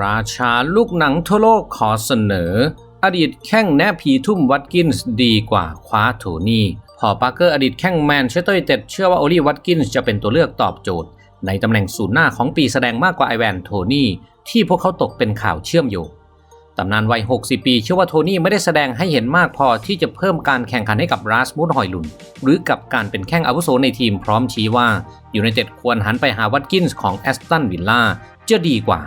ราชาลูกหนังทั่วโลกขอเสนอ อดีตแข้งแนบผีทุ่มวัตกินส์ดีกว่าคว้าโทนี่พอปาร์เกอร์อดีตแข้งแมนเชสเตอร์ยูไนเต็ดเชื่อว่าโอลีวัตกินส์จะเป็นตัวเลือกตอบโจทย์ ในตำแหน่งศูนย์หน้าของปีแสดงมากกว่าไอแวนโทนี่ที่พวกเขาตกเป็นข่าวเชื่อมโยงตำนานวัย 60 ปีเชื่อว่าโทนี่ไม่ได้แสดงให้เห็นมากพอที่จะเพิ่มการแข่งขันให้กับราสมุดหอยลุน หรือกับการเป็นแข้งอาวุโสในทีมพร้อมชี้ว่าอยูไนเต็ดควรหันไปหาวัตกินส์ของแอสตันวิลล่าจะดีกว่า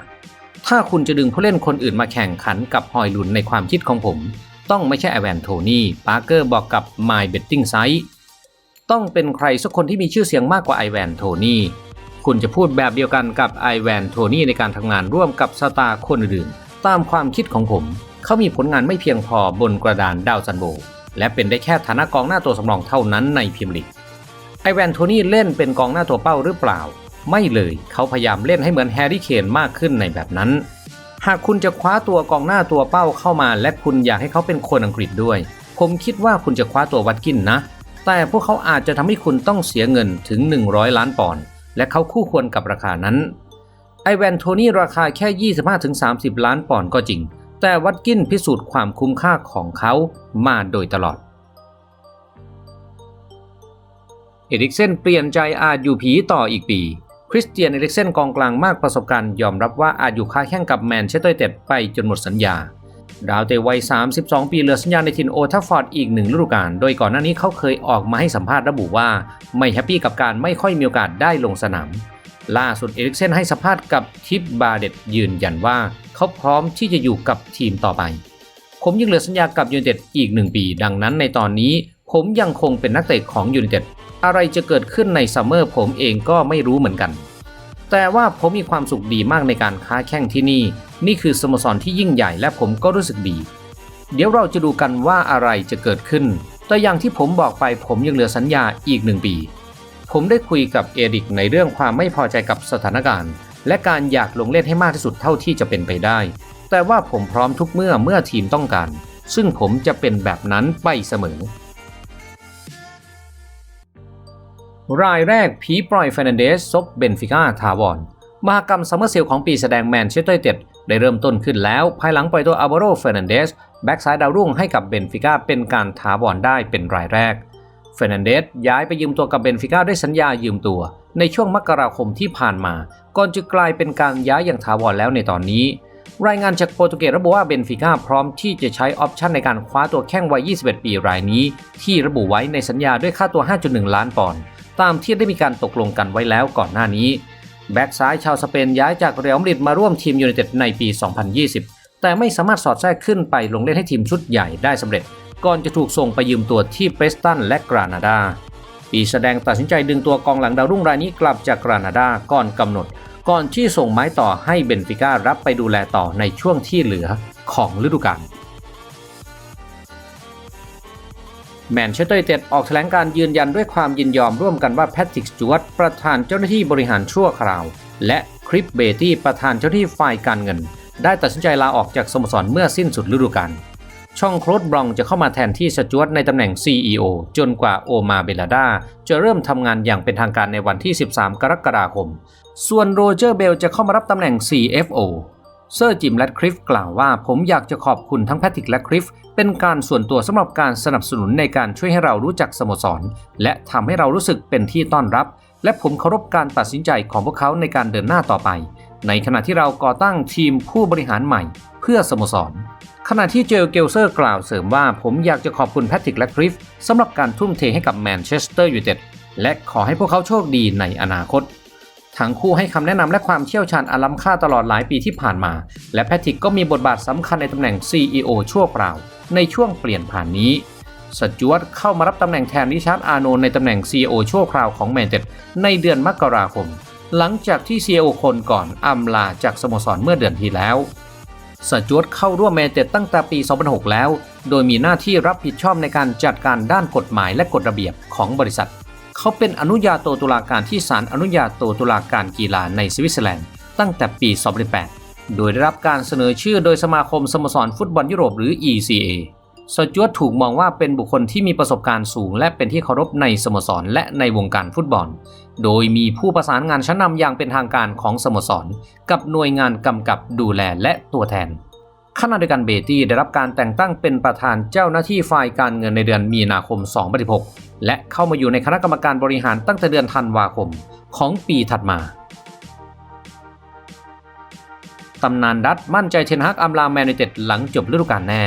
ถ้าคุณจะดึงผู้เล่นคนอื่นมาแข่งขันกับหอยลุนในความคิดของผม ต้องไม่ใช่ไอแวนโทนี่ปาร์เกอร์บอกกับ My Betting Site ต้องเป็นใครสักคนที่มีชื่อเสียงมากกว่าไอแวนโทนี่คุณจะพูดแบบเดียวกันกับไอแวนโทนี่ในการทำงานร่วมกับสตาร์คนอื่นตามความคิดของผม เขามีผลงานไม่เพียงพอบนกระดานดาวซันโบและเป็นได้แค่ฐานะกองหน้าตัวสำรองเท่านั้นในพรีเมียร์ลีกไอแวนโทนี่เล่นเป็นกองหน้าตัวเป้าหรือเปล่า ไม่เลยเขาพยายามเล่นให้เหมือนแฮร์รี่เคนมากขึ้นในแบบนั้น หากคุณจะคว้าตัวกองหน้าตัวเป้าเข้ามาและคุณอยากให้เขาเป็นคนอังกฤษด้วย ผมคิดว่าคุณจะคว้าตัววัตกินนะ แต่พวกเขาอาจจะทำให้คุณต้องเสียเงินถึง 100 ล้านปอนด์และเขาคู่ควรกับราคานั้นไอแวนโทนี่ราคาแค่ 25-30 ล้านปอนด์ก็จริง แต่วัตกินพิสูจน์ความคุ้มค่าของเขามาโดยตลอดเอริกเซนเปลี่ยนใจอาจอยู่ผีต่ออีกปี ริสเตียนเอริกเซนกองกลางมากประสบการณ์ยอมรับว่าอาจอยู่ค้าแข่งกับแมนเชสเตอร์ยูไนเต็ดไปจนหมดสัญญา ดาวเตะวัย 32 ปีเหลือสัญญาในทินโอทัฟฟอร์ดอีกหนึ่งฤดูกาล โดยก่อนหน้านี้เขาเคยออกมาให้สัมภาษณ์ระบุว่า ไม่แฮปปี้กับการไม่ค่อยมีโอกาสได้ลงสนาม ล่าสุดเอริกเซนให้สัมภาษณ์กับทิปบาเดตยืนยันว่า เขาพร้อมที่จะอยู่กับทีมต่อไป ผมยังเหลือสัญญากับยูไนเต็ดอีกหนึ่งปี ดังนั้นในตอนนี้ ผมยังคงเป็นนักเตะของยูไนเต็ด อะไรจะเกิดขึ้นในซัมเมอร์ผมเองก็ไม่รู้เหมือนกัน แต่ว่าผมมีความสุขดีมากในการค้าแข่งที่นี่ นี่คือสโมสรที่ยิ่งใหญ่และผมก็รู้สึกดี เดี๋ยวเราจะดูกันว่าอะไรจะเกิดขึ้น แต่อย่างที่ผมบอกไปผมยังเหลือสัญญาอีกหนึ่งปี ผมได้คุยกับเอริกในเรื่องความไม่พอใจกับสถานการณ์ และการอยากลงเล่นให้มากที่สุดเท่าที่จะเป็นไปได้ แต่ว่าผมพร้อมทุกเมื่อเมื่อทีมต้องการ ซึ่งผมจะเป็นแบบนั้นไปเสมอ รายแรกผีปล่อยเฟรนันเดสซบเบนฟิก้าทาวอนมหกรรมซัมเมอร์เซลของปีแสดงแมนเชสเตอร์ยูไนเต็ดได้เริ่มต้นขึ้นแล้ว ภายหลังปล่อยตัวอัลวาโรเฟรนันเดสแบ็กซ้ายดาวรุ่งให้กับเบนฟิก้าเป็นการทาวอนได้เป็นรายแรกเฟรนันเดสย้ายไปยืมตัวกับเบนฟิก้าด้วยสัญญายืมตัว ในช่วงมกราคมที่ผ่านมา ก่อนจะกลายเป็นการย้ายอย่างถาวรแล้วในตอนนี้ รายงานจากโปรตุเกสระบุว่าเบนฟิก้าพร้อมที่จะใช้ออปชันในการคว้าตัวแข้งวัย 21 ปีรายนี้ ที่ระบุไว้ในสัญญาด้วยค่าตัว 5.1 ล้านปอนด์ ตามที่ได้มีการตกลงกันไว้แล้วก่อนหน้านี้ แบ็กซ้ายชาวสเปนย้ายจากเรอัลมาดริดมาร่วมทีมยูไนเต็ดในปี 2020 แต่ไม่สามารถสอดแทรกขึ้นไปลงเล่นให้ทีมชุดใหญ่ได้สำเร็จ ก่อนจะถูกส่งไปยืมตัวที่เปรสตันและกรานาดาปีแสดงตัดสินใจดึงตัวกองหลังดาวรุ่งรายนี้กลับจากกรานาดาก่อนกำหนด ก่อนที่ส่งไม้ต่อให้เบนฟิก้ารับไปดูแลต่อในช่วงที่เหลือของฤดูกาล แมนเชสเตอร์ยูไนเต็ดออกแถลงการยืนยันด้วยความยินยอมร่วมกันว่าแพทริกสจวตประธานเจ้าหน้าที่บริหารชั่วคราว และคริปเบตี้ประธานเจ้าหน้าที่ฝ่ายการเงิน ได้ตัดสินใจลาออกจากสโมสรเมื่อสิ้นสุดฤดูกาลช่องโครดบรองจะเข้ามาแทนที่สจวตในตำแหน่ง CEO จนกว่าโอมาเบลาดาจะเริ่มทำงานอย่างเป็นทางการในวันที่ 13 กรกฎาคม ส่วนโรเจอร์เบลจะเข้ามารับตำแหน่ง CFO เซอร์จิมและคริฟกล่าวว่าผมอยากจะขอบคุณทั้งแพทริกและคริฟเป็นการส่วนตัวสำหรับการสนับสนุนในการช่วยให้เรารู้จักสโมสร และทำให้เรารู้สึกเป็นที่ต้อนรับ และผมเคารพการตัดสินใจของพวกเขาในการเดินหน้าต่อไป ในขณะที่เราก่อตั้งทีมผู้บริหารใหม่ เพื่อสโมสร ขณะที่เจลเกลเซอร์กล่าวเสริมว่าผมอยากจะขอบคุณแพทริกและคริฟสำหรับการทุ่มเทให้กับแมนเชสเตอร์ยูไนเต็ดและขอให้พวกเขาโชคดีในอนาคต ทั้งคู่ให้คำแนะนำและความเชี่ยวชาญอันล้ำค่าตลอดหลายปีที่ผ่านมา และแพทริกก็มีบทบาทสำคัญในตำแหน่ง CEO ชั่วคราว ในช่วงเปลี่ยนผ่านนี้สจวตเข้ามารับตำแหน่งแทนริชาร์ดอาร์โนในตำแหน่ง CEO ชั่วคราวของแมนเต็ดในเดือนมกราคม หลังจากที่ CEO คนก่อนอำลาจากสโมสรเมื่อเดือนที่แล้วสจวตเข้าร่วมแมนเต็ดตั้งแต่ปี 2006 แล้ว โดยมีหน้าที่รับผิดชอบในการจัดการด้านกฎหมายและกฎระเบียบของบริษัท เขาเป็นอนุญาโตตุลาการที่ศาลอนุญาโตตุลาการกีฬาในสวิตเซอร์แลนด์ตั้งแต่ปี 2008 โดยได้รับการเสนอชื่อโดยสมาคมสโมสรฟุตบอลยุโรปหรือ ECA สจวตถูกมองว่าเป็นบุคคลที่มีประสบการณ์สูง และเป็นที่เคารพในสโมสรและในวงการฟุตบอล โดยมีผู้ประสานงานชั้นนำอย่างเป็นทางการของสโมสร กับหน่วยงานกำกับดูแลและตัวแทนขณะเดียวกันเบตี้ได้รับการแต่งตั้งเป็นประธานเจ้าหน้าที่ฝ่ายการเงินในเดือนมีนาคม 2016 และเข้ามาอยู่ในคณะกรรมการบริหารตั้งแต่เดือนธันวาคมของปีถัดมาตำนานดัตมั่นใจเทนฮักอัมลาแมนยูเต็ดหลังจบฤดูกาลแน่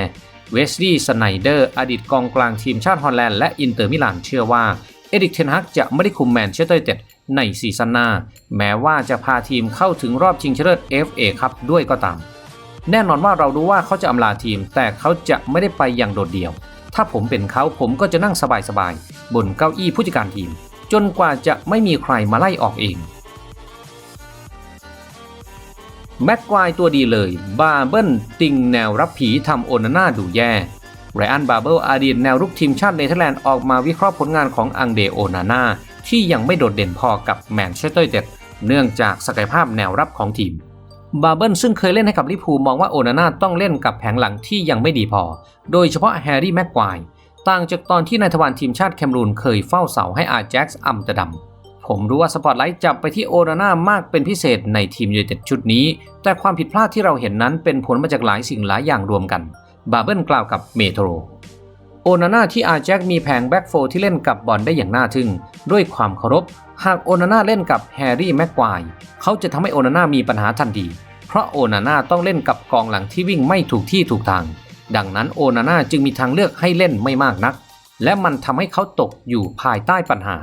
เวสลีย์สไนเดอร์ อดีตกองกลางทีมชาติฮอลแลนด์และอินเตอร์มิลานเชื่อว่า เอดิกเทนฮักจะไม่ได้คุมแมนเชสเตอร์เต็ดในซีซั่นหน้า แม้ว่าจะพาทีมเข้าถึงรอบชิงชนะเลิศ FA ครับด้วยก็ตาม แน่นอนว่าเรารู้ว่าเขาจะอำลาทีม แต่เขาจะไม่ได้ไปอย่างโดดเดี่ยว ถ้าผมเป็นเขาผมก็จะนั่งสบายๆ บนเก้าอี้ผู้จัดการทีม จนกว่าจะไม่มีใครมาไล่ออกเองแม็กควายตัวดีเลย บาเบิลติงแนวรับผีทำโอนาน่าดูแย่ไรอันบาเบิลอดีตแนวรุกทีมชาติเนเธอร์แลนด์ออกมาวิเคราะห์ผลงานของอังเดโอนาน่าที่ยังไม่โดดเด่นพอกับแมนเชสเตอร์ยูไนเต็ดเนื่องจากศักยภาพแนวรับของทีม บาเบิลซึ่งเคยเล่นให้กับลิพูมองว่าโอนาน่าต้องเล่นกับแผงหลังที่ยังไม่ดีพอ โดยเฉพาะแฮร์รี่แม็กควายต่างจากตอนที่นายทวารทีมชาติแคมรูนเคยเฝ้าเสาให้อาแจ็กซ์อัมสเตอร์ดัมผมรู้ว่าสปอตไลท์จับไปที่โอนาน่ามากเป็นพิเศษในทีมยูไนเต็ดชุดนี้ แต่ความผิดพลาดที่เราเห็นนั้นเป็นผลมาจากหลายสิ่งหลายอย่างรวมกัน บาเบิลกล่าวกับเมโทร โอนาน่าที่อาแจ็คมีแผงแบ็กโฟที่เล่นกับบอลได้อย่างน่าทึ่ง ด้วยความเคารพ หากโอนาน่าเล่นกับแฮร์รี่แม็กควายเขาจะทำให้โอนาน่ามีปัญหาทันที เพราะโอนาน่าต้องเล่นกับกองหลังที่วิ่งไม่ถูกที่ถูกทาง ดังนั้นโอนาน่าจึงมีทางเลือกให้เล่นไม่มากนัก และมันทำให้เขาตกอยู่ภายใต้ปัญหา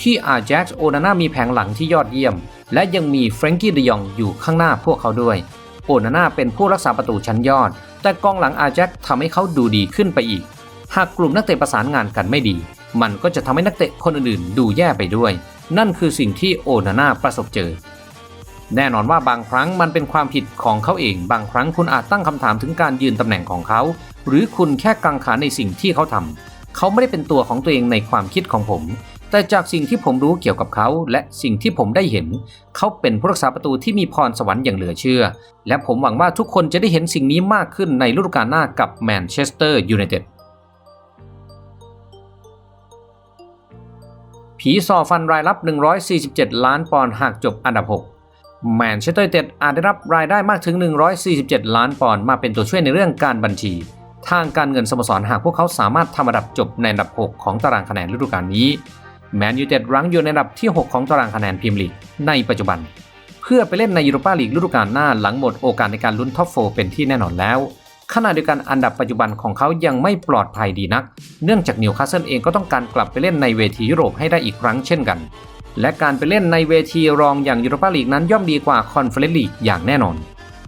ที่อาแจ็คโอนาน่ามีแผงหลังที่ยอดเยี่ยม และยังมีเฟรงกี้เดยองอยู่ข้างหน้าพวกเขาด้วยโอนาน่าเป็นผู้รักษาประตูชั้นยอด แต่กองหลังอาแจ็คทำให้เขาดูดีขึ้นไปอีก หากกลุ่มนักเตะประสานงานกันไม่ดี มันก็จะทำให้นักเตะคนอื่นๆ ดูแย่ไปด้วย นั่นคือสิ่งที่โอนาน่าประสบเจอ แน่นอนว่าบางครั้งมันเป็นความผิดของเขาเอง บางครั้งคุณอาจตั้งคำถามถึงการยืนตำแหน่งของเขา หรือคุณแค่กังขาในสิ่งที่เขาทำเขาไม่ได้เป็นตัวของตัวเองในความคิดของผม แต่จากสิ่งที่ผมรู้เกี่ยวกับเขา และสิ่งที่ผมได้เห็น เขาเป็นผู้รักษาประตูที่มีพรสวรรค์อย่างเหลือเชื่อ และผมหวังว่าทุกคนจะได้เห็นสิ่งนี้มากขึ้นในฤดูกาลหน้ากับแมนเชสเตอร์ยูไนเต็ด ผีสอฟันรายรับ 147 ล้านปอนด์หากจบอันดับ 6 แมนเชสเตอร์ยูไนเต็ดอาจได้รับรายได้มากถึง 147 ล้านปอนด์มาเป็นตัวช่วยในเรื่องการบัญชี ทางการเงินสโมสรหากพวกเขาสามารถทำอันดับจบในอันดับ 6 ของตารางคะแนนฤดูกาลนี้ แมนยูเต็ดรั้งอยู่ในอันดับที่ 6 ของตารางคะแนนพรีเมียร์ลีกในปัจจุบัน เพื่อไปเล่นในยูโรปาลีกฤดูกาลหน้าหลังหมดโอกาสในการลุ้นท็อปโฟเป็นที่แน่นอนแล้ว ขณะเดียวกันอันดับปัจจุบันของเขายังไม่ปลอดภัยดีนัก เนื่องจากนิวคาสเซิลเองก็ต้องการกลับไปเล่นในเวทียุโรปให้ได้อีกครั้งเช่นกัน และการไปเล่นในเวทีรองอย่างยูโรปาลีกนั้นย่อมดีกว่าคอนเฟอเรนซ์ลีกอย่างแน่นอน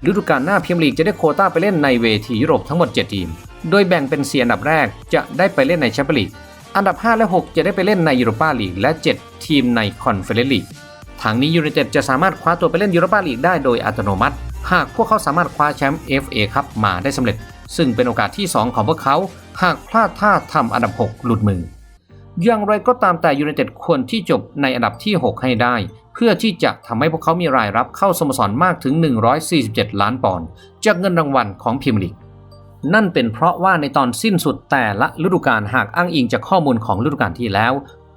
ฤดูกาลหน้าพรีเมียร์ลีกจะได้โคต้าไปเล่นในเวทียุโรปทั้งหมด 7 ทีม โดยแบ่งเป็นเสียอันดับแรกจะได้ไปเล่นในแชมเปี้ยนลีก อันดับ 5 และ 6 จะได้ไปเล่นในยูโรปาลีกและ 7 ทีมในคอนเฟอเรนซ์ลีก ทางนี้ยูไนเต็ดจะสามารถคว้าตัวไปเล่นยูโรปาลีกได้โดยอัตโนมัติ หากพวกเขาสามารถคว้าแชมป์ FA คัพมาได้สำเร็จ ซึ่งเป็นโอกาสที่ 2 ของพวกเขา หากพลาดท่าทำอันดับ 6 หลุดมือ อย่างไรก็ตามแต่ยูไนเต็ดควรที่จบในอันดับที่ 6 ให้ได้ เพื่อที่จะทำให้พวกเขามีรายรับเข้าสโมสรมากถึง 147 ล้านปอนด์จากเงินรางวัลของพรีเมียร์ลีกนั่นเป็นเพราะว่าในตอนสิ้นสุดแต่ละฤดูกาลหากอ้างอิงจากข้อมูลของฤดูกาลที่แล้ว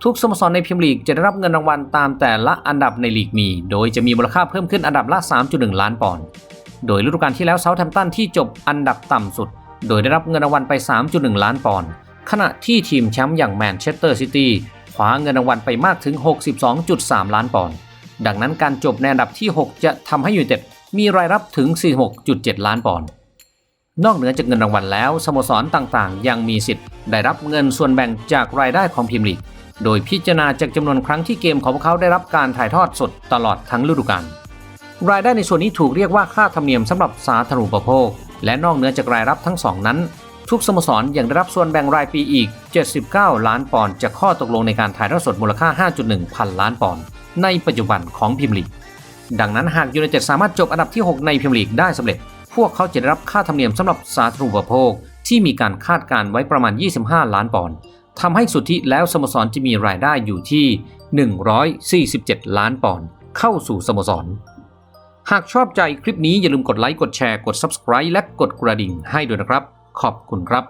ทุกสโมสรในพรีเมียร์ลีกจะได้รับเงินรางวัลตามแต่ละอันดับในลีกมี โดยจะมีมูลค่าเพิ่มขึ้นอันดับละ 3.1 ล้านปอนด์ โดยฤดูกาลที่แล้วเซาท์แฮมป์ตันที่จบอันดับต่ำสุด โดยได้รับเงินรางวัลไป 3.1 ล้านปอนด์ ขณะที่ทีมแชมป์อย่างแมนเชสเตอร์ซิตี้คว้าเงินรางวัลไปมากถึง 62.3 ล้านปอนด์ ดังนั้นการจบในอันดับที่ 6 จะทำให้ยูไนเต็ดมีรายรับถึง 46.7 ล้านปอนด์ นอกเหนือจากเงินรางวัลแล้ว สโมสรต่างๆ ยังมีสิทธิ์ ได้รับเงินส่วนแบ่งจากรายได้ของพรีเมียร์ลีก โดยพิจารณาจากจำนวนครั้งที่เกมของพวกเขาได้รับการถ่ายทอดสดตลอดทั้งฤดูกาลรายได้ในส่วนนี้ถูกเรียกว่าค่าธรรมเนียมสำหรับสาธารณูปโภค และนอกเหนือจากรายรับทั้งสองนั้น ทุกสโมสรยังได้รับส่วนแบ่งรายปีอีก 79 ล้านปอนด์จากข้อตกลงในการถ่ายทอดสดมูลค่า 5.1 พันล้านปอนด์ในปัจจุบันของพรีเมียร์ลีก ดังนั้นหากยูไนเต็ดสามารถจบอันดับที่ 6 ในพรีเมียร์ลีกได้สำเร็จ พวกเขาจะได้รับค่าธรรมเนียมสำหรับสาธารณูปโภคที่มีการคาดการไว้ประมาณ 25 ล้านปอนด์ทำให้สุทธิแล้วสโมสรจะมีรายได้อยู่ที่ 147 ล้านปอนด์เข้าสู่สโมสร หากชอบใจคลิปนี้อย่าลืมกดไลค์ กดแชร์ กด Subscribe และกดกระดิ่งให้ด้วยนะครับ ขอบคุณครับ